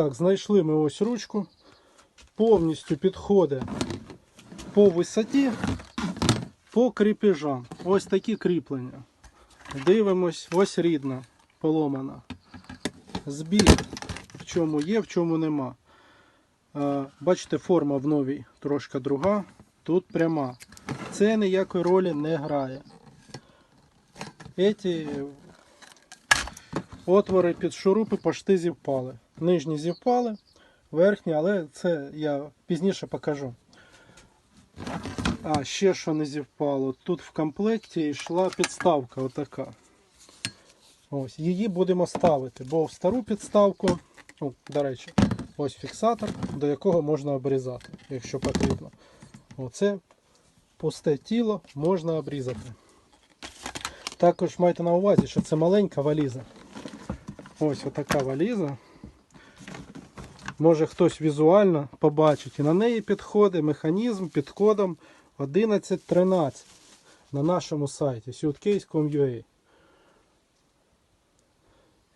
Так, знайшли ми ось ручку. Повністю підходить по висоті, по кріпежам. Ось такі кріплення. Дивимось, ось рідна, поломана. Збір, в чому є, в чому нема. Е, Бачите, форма в новій трошки друга. Тут пряма. Це ніякої ролі не грає. Еті отвори під шурупи пошти зівпали. Нижні зівпали, верхні, але це я пізніше покажу. А, ще що не зівпало. Тут в комплекті йшла підставка отака. Ось, її будемо ставити, бо в стару підставку, ну, до речі, ось фіксатор, до якого можна обрізати, якщо потрібно. Оце пусте тіло можна обрізати. Також майте на увазі, що це маленька валіза. Ось отака валіза. Може хтось візуально побачить. І на неї підходить механізм під кодом 1113 на нашому сайті suitcase.com.ua.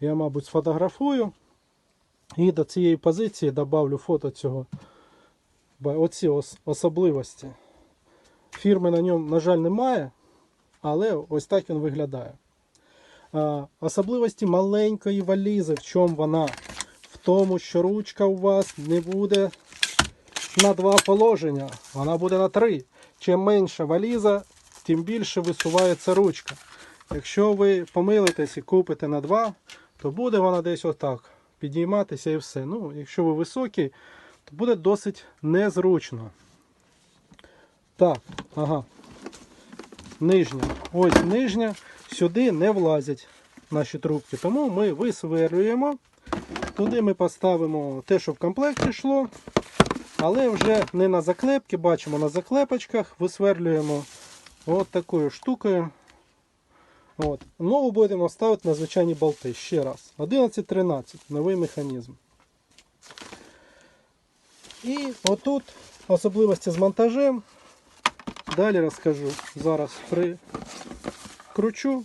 Я, мабуть, сфотографую і до цієї позиції добавлю фото цього. Оці особливості. Фірми на ньому, на жаль, немає, але ось так він виглядає. Особливості маленької валізи, в чому вона? Тому, що ручка у вас не буде на два положення, вона буде на три. Чим менша валіза, тим більше висувається ручка. Якщо ви помилитесь і купите на два, то буде вона десь отак підійматися і все. Ну, якщо ви високий, то буде досить незручно. Так, ага. Нижня. Ось нижня. Сюди не влазять наші трубки. Тому ми висверлюємо. Туди ми поставимо те, що в комплекті йшло. Але вже не на заклепки, бачимо на заклепочках, висверлюємо от такою штукою. От. Нову будемо ставити на звичайні болти. Ще раз. 11-13, новий механізм. І отут особливості з монтажем. Далі розкажу. Зараз прикручу.